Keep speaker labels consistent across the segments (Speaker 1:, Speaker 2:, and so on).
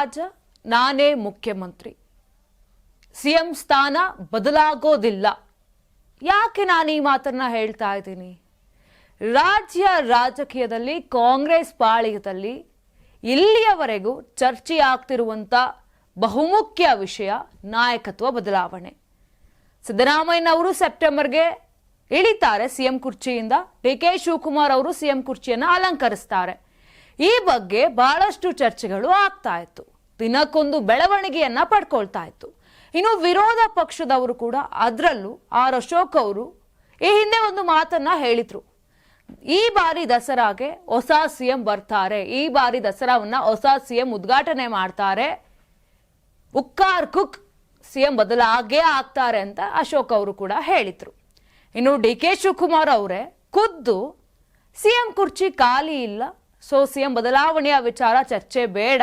Speaker 1: ರಾಜ, ನಾನೇ ಮುಖ್ಯಮಂತ್ರಿ. ಸಿಎಂ ಸ್ಥಾನ ಬದಲಾಗೋದಿಲ್ಲ. ಯಾಕೆ ನಾನು ಈ ಮಾತನ್ನ ಹೇಳ್ತಾ ಇದ್ದೀನಿ? ರಾಜ್ಯ ರಾಜಕೀಯದಲ್ಲಿ, ಕಾಂಗ್ರೆಸ್ ಪಾಳ್ಯದಲ್ಲಿ ಇಲ್ಲಿಯವರೆಗೂ ಚರ್ಚೆಯಾಗ್ತಿರುವಂಥ ಬಹುಮುಖ್ಯ ವಿಷಯ ನಾಯಕತ್ವ ಬದಲಾವಣೆ. ಸಿದ್ದರಾಮಯ್ಯನವರು ಸೆಪ್ಟೆಂಬರ್ಗೆ ಇಳಿತಾರೆ ಸಿಎಂ ಕುರ್ಚಿಯಿಂದ. ಡಿ ಕೆ ಶಿವಕುಮಾರ್ ಅವರು ಸಿಎಂ ಕುರ್ಚಿಯನ್ನು ಅಲಂಕರಿಸ್ತಾರೆ. ಈ ಬಗ್ಗೆ ಬಹಳಷ್ಟು ಚರ್ಚೆಗಳು ಆಗ್ತಾ ಇತ್ತು. ದಿನಕ್ಕೊಂದು ಬೆಳವಣಿಗೆಯನ್ನ ಪಡ್ಕೊಳ್ತಾ ಇತ್ತು. ಇನ್ನು ವಿರೋಧ ಪಕ್ಷದವರು ಕೂಡ ಅದರಲ್ಲೂ ಆರ್ ಅಶೋಕ್ ಅವರು ಈ ಹಿಂದೆ ಒಂದು ಮಾತನ್ನ ಹೇಳಿದ್ರು. ಈ ಬಾರಿ ದಸರಾಗೆ ಹೊಸ ಸಿಎಂ ಬರ್ತಾರೆ. ಈ ಬಾರಿ ದಸರಾವನ್ನ ಹೊಸ ಸಿಎಂ ಉದ್ಘಾಟನೆ ಮಾಡ್ತಾರೆ. ಉಕ್ಕಾರ್ ಕುಕ್ ಸಿಎಂ ಬದಲಾಗೇ ಆಗ್ತಾರೆ ಅಂತ ಅಶೋಕ್ ಅವರು ಕೂಡ ಹೇಳಿದ್ರು. ಇನ್ನು ಡಿ ಕೆ ಶಿವಕುಮಾರ್ ಅವರೇ ಖುದ್ದು ಸಿಎಂ ಕುರ್ಚಿ ಖಾಲಿ ಇಲ್ಲ. ಸೊ ಸಿಎಂ ಬದಲಾವಣೆಯ ವಿಚಾರ ಚರ್ಚೆ ಬೇಡ.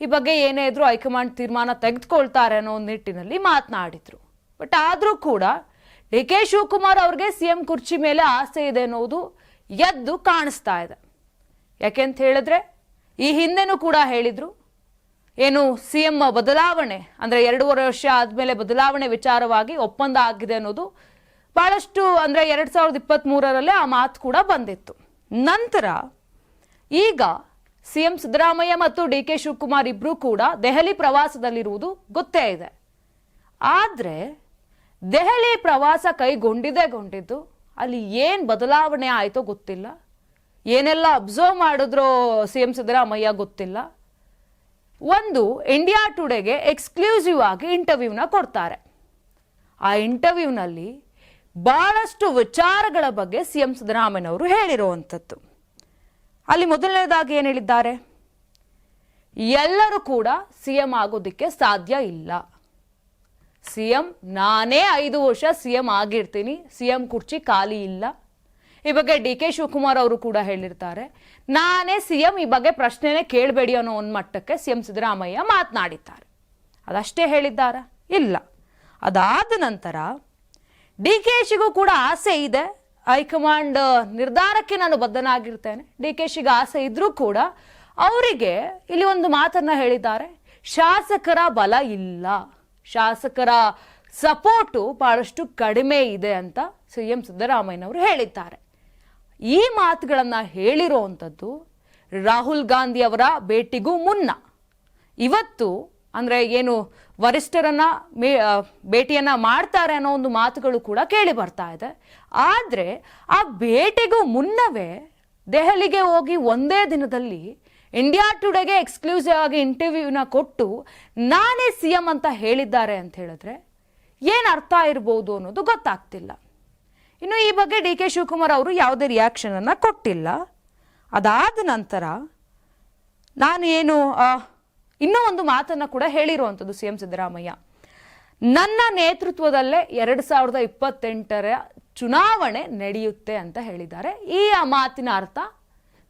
Speaker 1: ಈ ಬಗ್ಗೆ ಏನೇ ಇದ್ರೂ ಹೈಕಮಾಂಡ್ ತೀರ್ಮಾನ ತೆಗೆದುಕೊಳ್ತಾರೆ ಅನ್ನೋ ನಿಟ್ಟಿನಲ್ಲಿ ಮಾತನಾಡಿದ್ರು. ಬಟ್ ಆದರೂ ಕೂಡ ಡಿ ಕೆ ಶಿವಕುಮಾರ್ ಅವ್ರಿಗೆ ಸಿಎಂ ಕುರ್ಚಿ ಮೇಲೆ ಆಸೆ ಇದೆ ಅನ್ನೋದು ಎದ್ದು ಕಾಣಿಸ್ತಾ ಇದೆ. ಯಾಕೆಂತ ಹೇಳಿದ್ರೆ ಈ ಹಿಂದೆನೂ ಕೂಡ ಹೇಳಿದ್ರು, ಏನು ಸಿ ಎಂ ಬದಲಾವಣೆ, ಅಂದರೆ ಎರಡೂವರೆ ವರ್ಷ ಆದಮೇಲೆ ಬದಲಾವಣೆ ವಿಚಾರವಾಗಿ ಒಪ್ಪಂದ ಆಗಿದೆ ಅನ್ನೋದು ಭಾಳಷ್ಟು ಅಂದರೆ ಎರಡು ಸಾವಿರದ ಇಪ್ಪತ್ತ್ಮೂರರಲ್ಲೇ ಆ ಮಾತು ಕೂಡ ಬಂದಿತ್ತು. ನಂತರ ಈಗ ಸಿ ಎಂ ಸಿದ್ದರಾಮಯ್ಯ ಮತ್ತು ಡಿ ಕೆ ಶಿವಕುಮಾರ್ ಇಬ್ಬರೂ ಕೂಡ ದೆಹಲಿ ಪ್ರವಾಸದಲ್ಲಿರುವುದು ಗೊತ್ತೇ ಇದೆ. ಆದರೆ ದೆಹಲಿ ಪ್ರವಾಸ ಕೈಗೊಂಡಿದೆ ಗೊಂಡಿದ್ದು, ಅಲ್ಲಿ ಏನು ಬದಲಾವಣೆ ಆಯಿತೋ ಗೊತ್ತಿಲ್ಲ. ಏನೆಲ್ಲ ಅಬ್ಸರ್ವ್ ಮಾಡಿದ್ರೋ ಸಿ ಎಂ ಸಿದ್ದರಾಮಯ್ಯ ಗೊತ್ತಿಲ್ಲ. ಒಂದು, ಇಂಡಿಯಾ ಟುಡೇಗೆ ಎಕ್ಸ್ಕ್ಲೂಸಿವ್ ಆಗಿ ಇಂಟರ್ವ್ಯೂನ ಕೊಡ್ತಾರೆ. ಆ ಇಂಟರ್ವ್ಯೂನಲ್ಲಿ ಬಹಳಷ್ಟು ವಿಚಾರಗಳ ಬಗ್ಗೆ ಸಿ ಎಂ ಸಿದ್ದರಾಮಯ್ಯನವರು ಹೇಳಿರುವಂಥದ್ದು. ಅಲ್ಲಿ ಮೊದಲನೇದಾಗಿ ಏನು ಹೇಳಿದ್ದಾರೆ? ಎಲ್ಲರೂ ಕೂಡ ಸಿ ಎಂ ಆಗೋದಕ್ಕೆ ಸಾಧ್ಯ ಇಲ್ಲ. ಸಿ ಎಂ ನಾನೇ ಐದು ವರ್ಷ ಸಿ ಎಂ ಆಗಿರ್ತೀನಿ. ಸಿ ಎಂ ಕುರ್ಚಿ ಖಾಲಿ ಇಲ್ಲ. ಈ ಬಗ್ಗೆ ಡಿ ಕೆ ಶಿವಕುಮಾರ್ ಅವರು ಕೂಡ ಹೇಳಿರ್ತಾರೆ. ನಾನೇ ಸಿ ಎಂ ಈ ಬಗ್ಗೆ ಪ್ರಶ್ನೆನೇ ಕೇಳಬೇಡಿ ಅನ್ನೋ ಒಂದು ಮಟ್ಟಕ್ಕೆ ಸಿ ಎಂ ಸಿದ್ದರಾಮಯ್ಯ ಮಾತನಾಡಿದ್ದಾರೆ. ಅದಷ್ಟೇ ಹೇಳಿದ್ದಾರಾ? ಇಲ್ಲ. ಅದಾದ ನಂತರ ಡಿ ಕೆ ಶಿಗೂ ಕೂಡ ಆಸೆ ಇದೆ. ಹೈಕಮಾಂಡ್ ನಿರ್ಧಾರಕ್ಕೆ ನಾನು ಬದ್ಧನಾಗಿರ್ತೇನೆ. ಡಿ ಕೆ ಶಿಗೆ ಆಸೆ ಇದ್ರೂ ಕೂಡ ಅವರಿಗೆ ಇಲ್ಲಿ ಒಂದು ಮಾತನ್ನ ಹೇಳಿದ್ದಾರೆ. ಶಾಸಕರ ಬಲ ಇಲ್ಲ. ಶಾಸಕರ ಸಪೋರ್ಟು ಬಹಳಷ್ಟು ಕಡಿಮೆ ಇದೆ ಅಂತ ಸಿ ಎಂ ಸಿದ್ದರಾಮಯ್ಯನವರು ಹೇಳಿದ್ದಾರೆ. ಈ ಮಾತುಗಳನ್ನು ಹೇಳಿರುವಂಥದ್ದು ರಾಹುಲ್ ಗಾಂಧಿ ಅವರ ಭೇಟಿಗೂ ಮುನ್ನ. ಇವತ್ತು ಅಂದರೆ ಏನು ವರಿಷ್ಠರನ್ನ ಮೇ ಭೇಟಿಯನ್ನು ಮಾಡ್ತಾರೆ ಅನ್ನೋ ಒಂದು ಮಾತುಗಳು ಕೂಡ ಕೇಳಿ ಬರ್ತಾ ಇದೆ. ಆದರೆ ಆ ಭೇಟಿಗೂ ಮುನ್ನವೇ ದೆಹಲಿಗೆ ಹೋಗಿ ಒಂದೇ ದಿನದಲ್ಲಿ ಇಂಡಿಯಾ ಟುಡೇಗೆ ಎಕ್ಸ್ಕ್ಲೂಸಿವ್ ಆಗಿ ಇಂಟರ್ವ್ಯೂನ ಕೊಟ್ಟು ನಾನೇ ಸಿ ಎಂ ಅಂತ ಹೇಳಿದ್ದಾರೆ ಅಂತ ಹೇಳಿದ್ರೆ ಏನು ಅರ್ಥ ಇರ್ಬೋದು ಅನ್ನೋದು ಗೊತ್ತಾಗ್ತಿಲ್ಲ. ಇನ್ನು ಈ ಬಗ್ಗೆ ಡಿ ಕೆ ಶಿವಕುಮಾರ್ ಅವರು ಯಾವುದೇ ರಿಯಾಕ್ಷನನ್ನು ಕೊಟ್ಟಿಲ್ಲ. ಅದಾದ ನಂತರ ನಾನು ಏನು ಇನ್ನೂ ಒಂದು ಮಾತನ್ನ ಕೂಡ ಹೇಳಿರುವಂಥದ್ದು ಸಿ ಎಂ ಸಿದ್ದರಾಮಯ್ಯ. ನನ್ನ ನೇತೃತ್ವದಲ್ಲೇ ಎರಡು ಸಾವಿರದ ಇಪ್ಪತ್ತೆಂಟರ ಚುನಾವಣೆ ನಡೆಯುತ್ತೆ ಅಂತ ಹೇಳಿದ್ದಾರೆ. ಈ ಮಾತಿನ ಅರ್ಥ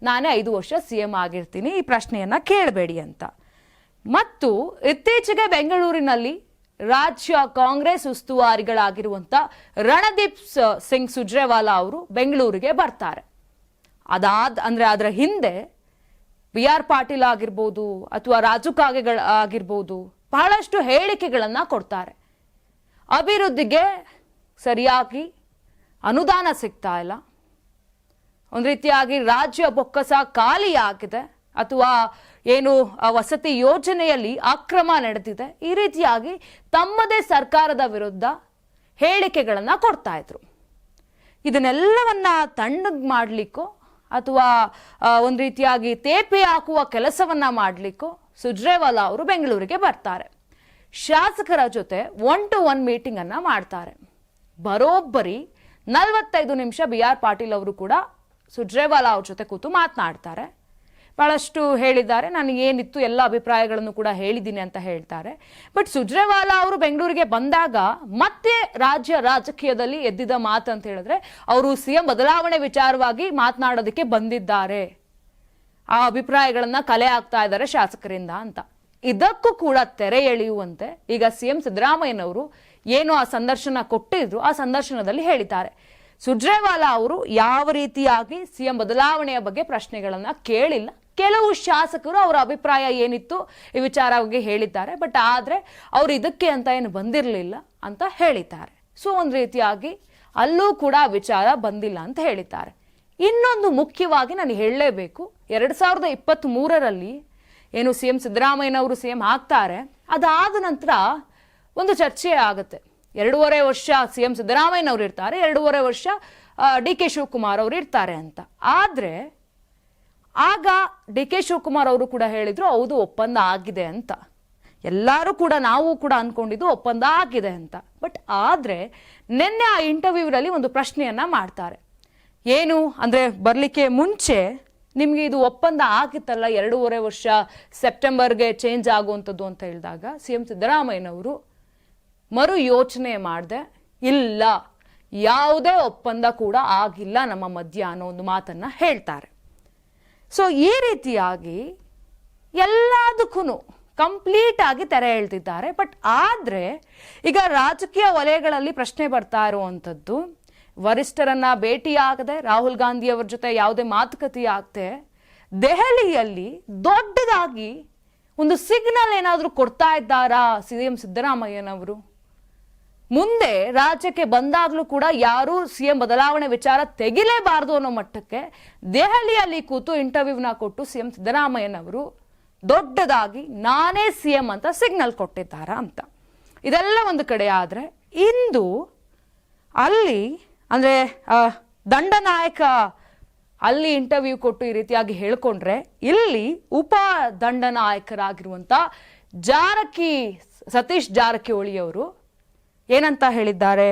Speaker 1: ನಾನೇ ಐದು ವರ್ಷ ಸಿ ಎಂ ಆಗಿರ್ತೀನಿ, ಈ ಪ್ರಶ್ನೆಯನ್ನ ಕೇಳಬೇಡಿ ಅಂತ. ಮತ್ತು ಇತ್ತೀಚೆಗೆ ಬೆಂಗಳೂರಿನಲ್ಲಿ ರಾಜ್ಯ ಕಾಂಗ್ರೆಸ್ ಉಸ್ತುವಾರಿಗಳಾಗಿರುವಂಥ ರಣದೀಪ್ ಸಿಂಗ್ ಸುಜ್ರೇವಾಲಾ ಅವರು ಬೆಂಗಳೂರಿಗೆ ಬರ್ತಾರೆ. ಅದಾದ ಅಂದರೆ ಅದರ ಹಿಂದೆ ಬಿ ಆರ್ ಪಾಟೀಲ್ ಆಗಿರ್ಬೋದು ಅಥವಾ ರಾಜು ಕಾಗೆಗಳ ಆಗಿರ್ಬೋದು ಬಹಳಷ್ಟು ಹೇಳಿಕೆಗಳನ್ನು ಕೊಡ್ತಾರೆ. ಅಭಿವೃದ್ಧಿಗೆ ಸರಿಯಾಗಿ ಅನುದಾನ ಸಿಗ್ತಾ ಇಲ್ಲ. ಒಂದು ರೀತಿಯಾಗಿ ರಾಜ್ಯ ಬೊಕ್ಕಸ ಖಾಲಿಯಾಗಿದೆ ಅಥವಾ ಏನು ವಸತಿ ಯೋಜನೆಯಲ್ಲಿ ಅಕ್ರಮ ನಡೆದಿದೆ. ಈ ರೀತಿಯಾಗಿ ತಮ್ಮದೇ ಸರ್ಕಾರದ ವಿರುದ್ಧ ಹೇಳಿಕೆಗಳನ್ನು ಕೊಡ್ತಾ ಇದ್ರು. ಇದನ್ನೆಲ್ಲವನ್ನ ತಣ್ಣಗೆ ಮಾಡಲಿಕ್ಕೋ ಅಥವಾ ಒಂದು ರೀತಿಯಾಗಿ ತೇಪೆ ಹಾಕುವ ಕೆಲಸವನ್ನ ಮಾಡಲಿಕ್ಕೂ ಸುಜ್ರೇವಾಲಾ ಅವರು ಬೆಂಗಳೂರಿಗೆ ಬರ್ತಾರೆ. ಶಾಸಕರ ಜೊತೆ ಒನ್ ಟು ಒನ್ ಮೀಟಿಂಗ್ ಅನ್ನ ಮಾಡ್ತಾರೆ. ಬರೋಬ್ಬರಿ ನಲವತ್ತೈದು ನಿಮಿಷ ಬಿ ಆರ್ ಪಾಟೀಲ್ ಅವರು ಕೂಡ ಸುಜ್ರೇವಾಲಾ ಅವ್ರ ಜೊತೆ ಕೂತು ಮಾತನಾಡ್ತಾರೆ. ಬಹಳಷ್ಟು ಹೇಳಿದ್ದಾರೆ. ನಾನು ಏನಿತ್ತು ಎಲ್ಲ ಅಭಿಪ್ರಾಯಗಳನ್ನು ಕೂಡ ಹೇಳಿದ್ದೀನಿ ಅಂತ ಹೇಳ್ತಾರೆ. ಬಟ್ ಸುಜ್ರೇವಾಲಾ ಅವರು ಬೆಂಗಳೂರಿಗೆ ಬಂದಾಗ ಮತ್ತೆ ರಾಜ್ಯ ರಾಜಕೀಯದಲ್ಲಿ ಎದ್ದಿದ ಮಾತು ಅಂತ ಹೇಳಿದ್ರೆ, ಅವರು ಸಿಎಂ ಬದಲಾವಣೆ ವಿಚಾರವಾಗಿ ಮಾತನಾಡೋದಕ್ಕೆ ಬಂದಿದ್ದಾರೆ. ಆ ಅಭಿಪ್ರಾಯಗಳನ್ನ ಕಲೆ ಆಗ್ತಾ ಇದ್ದಾರೆ ಶಾಸಕರಿಂದ ಅಂತ. ಇದಕ್ಕೂ ಕೂಡ ತೆರೆ ಎಳೆಯುವಂತೆ ಈಗ ಸಿಎಂ ಸಿದ್ದರಾಮಯ್ಯನವರು ಏನು ಆ ಸಂದರ್ಶನ ಕೊಟ್ಟಿದ್ರು, ಆ ಸಂದರ್ಶನದಲ್ಲಿ ಹೇಳಿದ್ದಾರೆ. ಸುಜ್ರೇವಾಲಾ ಅವರು ಯಾವ ರೀತಿಯಾಗಿ ಸಿಎಂ ಬದಲಾವಣೆಯ ಬಗ್ಗೆ ಪ್ರಶ್ನೆಗಳನ್ನು ಕೇಳಿಲ್ಲ ಕೆಲವು ಶಾಸಕರು ಅವರ ಅಭಿಪ್ರಾಯ ಏನಿತ್ತು ಈ ವಿಚಾರವಾಗಿ ಹೇಳಿದ್ದಾರೆ. ಬಟ್ ಆದರೆ ಅವರು ಇದಕ್ಕೆ ಅಂತ ಏನು ಬಂದಿರಲಿಲ್ಲ ಅಂತ ಹೇಳಿದ್ದಾರೆ. ಸೊ ಒಂದು ರೀತಿಯಾಗಿ ಅಲ್ಲೂ ಕೂಡ ವಿಚಾರ ಬಂದಿಲ್ಲ ಅಂತ ಹೇಳಿದ್ದಾರೆ. ಇನ್ನೊಂದು ಮುಖ್ಯವಾಗಿ ನಾನು ಹೇಳಲೇಬೇಕು, ಎರಡು ಸಾವಿರದ ಇಪ್ಪತ್ತ್ ಮೂರರಲ್ಲಿ ಏನು ಸಿ ಎಂ ಸಿದ್ದರಾಮಯ್ಯನವರು ಸಿ ಎಂ ಆಗ್ತಾರೆ. ಅದಾದ ನಂತರ ಒಂದು ಚರ್ಚೆ ಆಗುತ್ತೆ. ಎರಡೂವರೆ ವರ್ಷ ಸಿ ಎಂ ಸಿದ್ದರಾಮಯ್ಯನವರು ಇರ್ತಾರೆ, ಎರಡೂವರೆ ವರ್ಷ ಡಿ ಕೆ ಶಿವಕುಮಾರ್ ಅವರು ಇರ್ತಾರೆ ಅಂತ. ಆದರೆ ಆಗ ಡಿ ಕೆ ಶಿವಕುಮಾರ್ ಅವರು ಕೂಡ ಹೇಳಿದ್ರು, ಹೌದು, ಒಪ್ಪಂದ ಆಗಿದೆ ಅಂತ. ಎಲ್ಲರೂ ಕೂಡ, ನಾವು ಕೂಡ ಅಂದ್ಕೊಂಡಿದ್ದು ಒಪ್ಪಂದ ಆಗಿದೆ ಅಂತ. ಬಟ್ ಆದರೆ ನಿನ್ನೆ ಆ ಇಂಟರ್ವ್ಯೂರಲ್ಲಿ ಒಂದು ಪ್ರಶ್ನೆಯನ್ನ ಮಾಡ್ತಾರೆ. ಏನು? ಅಂದರೆ ಬರಲಿಕ್ಕೆ ಮುಂಚೆ ನಿಮಗೆ ಇದು ಒಪ್ಪಂದ ಆಗಿತ್ತಲ್ಲ, ಎರಡೂವರೆ ವರ್ಷ ಸೆಪ್ಟೆಂಬರ್ಗೆ ಚೇಂಜ್ ಆಗುವಂಥದ್ದು ಅಂತ ಹೇಳಿದಾಗ ಸಿ ಎಂ ಸಿದ್ದರಾಮಯ್ಯನವರು ಮರು ಯೋಚನೆ ಮಾಡಿದೆ, ಇಲ್ಲ, ಯಾವುದೇ ಒಪ್ಪಂದ ಕೂಡ ಆಗಿಲ್ಲ ನಮ್ಮ ಮಧ್ಯ ಅನ್ನೋ ಒಂದು ಮಾತನ್ನ ಹೇಳ್ತಾರೆ. ಸೊ ಈ ರೀತಿಯಾಗಿ ಎಲ್ಲದಕ್ಕೂ ಕಂಪ್ಲೀಟ್ ಆಗಿ ತೆರೆ ಎಳ್ತಿದ್ದಾರೆ. ಬಟ್ ಆದರೆ ಈಗ ರಾಜಕೀಯ ವಲಯಗಳಲ್ಲಿ ಪ್ರಶ್ನೆ ಬರ್ತಾ ಇರುವಂಥದ್ದು, ವರಿಷ್ಠರನ್ನ ಭೇಟಿಯಾಗದೆ ರಾಹುಲ್ ಗಾಂಧಿ ಅವರ ಜೊತೆ ಯಾವುದೇ ಮಾತುಕತೆ ಆಗದೆ ದೆಹಲಿಯಲ್ಲಿ ದೊಡ್ಡದಾಗಿ ಒಂದು ಸಿಗ್ನಲ್ ಏನಾದರೂ ಕೊಡ್ತಾ ಇದ್ದಾರಾ ಸಿ ಎಂ ಸಿದ್ದರಾಮಯ್ಯನವರು? ಮುಂದೆ ರಾಜ್ಯಕ್ಕೆ ಬಂದಾಗಲೂ ಕೂಡ ಯಾರೂ ಸಿ ಎಂ ಬದಲಾವಣೆ ವಿಚಾರ ತೆಗಿಲೇಬಾರದು ಅನ್ನೋ ಮಟ್ಟಕ್ಕೆ ದೆಹಲಿಯಲ್ಲಿ ಕೂತು ಇಂಟರ್ವ್ಯೂವ್ನ ಕೊಟ್ಟು ಸಿ ಎಂ ಸಿದ್ದರಾಮಯ್ಯನವರು ದೊಡ್ಡದಾಗಿ ನಾನೇ ಸಿ ಎಂ ಅಂತ ಸಿಗ್ನಲ್ ಕೊಟ್ಟಿದ್ದಾರಾ ಅಂತ. ಇದೆಲ್ಲ ಒಂದು ಕಡೆ ಆದರೆ ಇಂದು ಅಲ್ಲಿ, ಅಂದರೆ ದಂಡನಾಯಕ ಅಲ್ಲಿ ಇಂಟರ್ವ್ಯೂ ಕೊಟ್ಟು ಈ ರೀತಿಯಾಗಿ ಹೇಳ್ಕೊಂಡ್ರೆ ಇಲ್ಲಿ ಉಪ ದಂಡನಾಯಕರಾಗಿರುವಂಥ ಜಾರಕಿ, ಸತೀಶ್ ಜಾರಕಿಹೊಳಿ ಅವರು ಏನಂತ ಹೇಳಿದ್ದಾರೆ?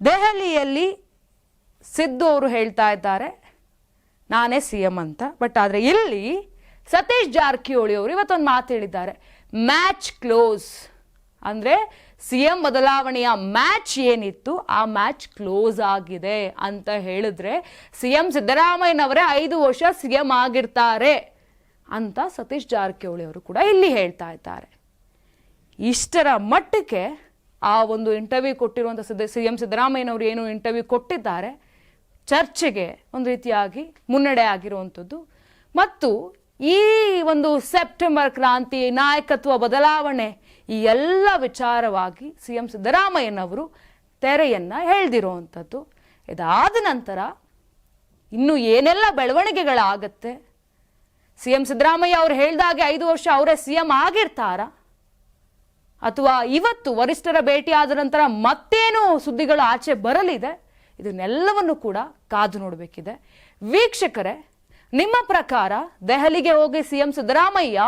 Speaker 1: ದೆಹಲಿಯಲ್ಲಿ ಸಿದ್ದು ಅವರು ಹೇಳ್ತಾ ಇದ್ದಾರೆ. ನಾನೇ ಸಿ ಎಂ ಅಂತ. ಬಟ್ ಆದರೆ ಇಲ್ಲಿ ಸತೀಶ್ ಜಾರಕಿಹೊಳಿ ಅವರು ಇವತ್ತೊಂದು ಮಾತು ಹೇಳಿದ್ದಾರೆ. Match close. ಅಂದರೆ ಸಿ ಎಂ ಬದಲಾವಣೆಯ ಮ್ಯಾಚ್ ಏನಿತ್ತು, ಆ ಮ್ಯಾಚ್ ಕ್ಲೋಸ್ ಆಗಿದೆ ಅಂತ ಹೇಳಿದ್ರೆ ಸಿ ಎಂ ಸಿದ್ದರಾಮಯ್ಯನವರೇ ಐದು ವರ್ಷ ಸಿ ಎಂ ಆಗಿರ್ತಾರೆ ಅಂತ ಸತೀಶ್ ಜಾರಕಿಹೊಳಿ ಅವರು ಕೂಡ ಇಲ್ಲಿ ಹೇಳ್ತಾ ಇದ್ದಾರೆ. ಇಷ್ಟರ ಮಟ್ಟಕ್ಕೆ ಆ ಒಂದು ಇಂಟರ್ವ್ಯೂ ಕೊಟ್ಟಿರುವಂಥ ಸಿದ್ದ ಸಿ ಎಂ ಸಿದ್ದರಾಮಯ್ಯನವರು ಏನು ಇಂಟರ್ವ್ಯೂ ಕೊಟ್ಟಿದ್ದಾರೆ, ಚರ್ಚೆಗೆ ಒಂದು ರೀತಿಯಾಗಿ ಮುನ್ನಡೆ ಆಗಿರುವಂಥದ್ದು ಮತ್ತು ಈ ಒಂದು ಸೆಪ್ಟೆಂಬರ್ ಕ್ರಾಂತಿ ನಾಯಕತ್ವ ಬದಲಾವಣೆ ಈ ಎಲ್ಲ ವಿಚಾರವಾಗಿ ಸಿ ಎಂ ಸಿದ್ದರಾಮಯ್ಯನವರು ತೆರೆಯನ್ನು ಹೇಳ್ದಿರುವಂಥದ್ದು ಇದಾದ ನಂತರ ಇನ್ನು ಏನೆಲ್ಲ ಬೆಳವಣಿಗೆಗಳಾಗತ್ತೆ? ಸಿ ಎಂ ಸಿದ್ದರಾಮಯ್ಯ ಅವ್ರು ಹೇಳ್ದಾಗೆ ಐದು ವರ್ಷ ಅವರೇ ಸಿ ಎಂ ಆಗಿರ್ತಾರಾ? ಅಥವಾ ಇವತ್ತು ವರಿಷ್ಠರ ಭೇಟಿಯಾದ ನಂತರ ಮತ್ತೇನು ಸುದ್ದಿಗಳು ಆಚೆ ಬರಲಿದೆ, ಇದನ್ನೆಲ್ಲವನ್ನು ಕೂಡ ಕಾದು ನೋಡಬೇಕಿದೆ. ವೀಕ್ಷಕರೇ, ನಿಮ್ಮ ಪ್ರಕಾರ ದೆಹಲಿಗೆ ಹೋಗಿ ಸಿ ಎಂ ಸಿದ್ದರಾಮಯ್ಯ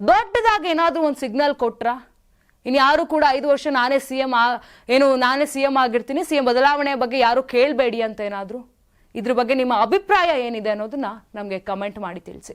Speaker 1: ದೊಡ್ಡದಾಗಿ ಏನಾದರೂ ಒಂದು ಸಿಗ್ನಲ್ ಕೊಟ್ರ? ಇನ್ಯಾರು ಯಾರು ಕೂಡ ಐದು ವರ್ಷ ನಾನೇ ಸಿ ಎಂ ಏನು, ನಾನೇ ಸಿ ಎಂ ಆಗಿರ್ತೀನಿ ಸಿ ಎಂ ಬದಲಾವಣೆ ಬಗ್ಗೆ ಯಾರು ಕೇಳಬೇಡಿ ಅಂತ ಏನಾದರೂ? ಇದ್ರ ಬಗ್ಗೆ ನಿಮ್ಮ ಅಭಿಪ್ರಾಯ ಏನಿದೆ ಅನ್ನೋದನ್ನ ನಮಗೆ ಕಮೆಂಟ್ ಮಾಡಿ ತಿಳಿಸಿ.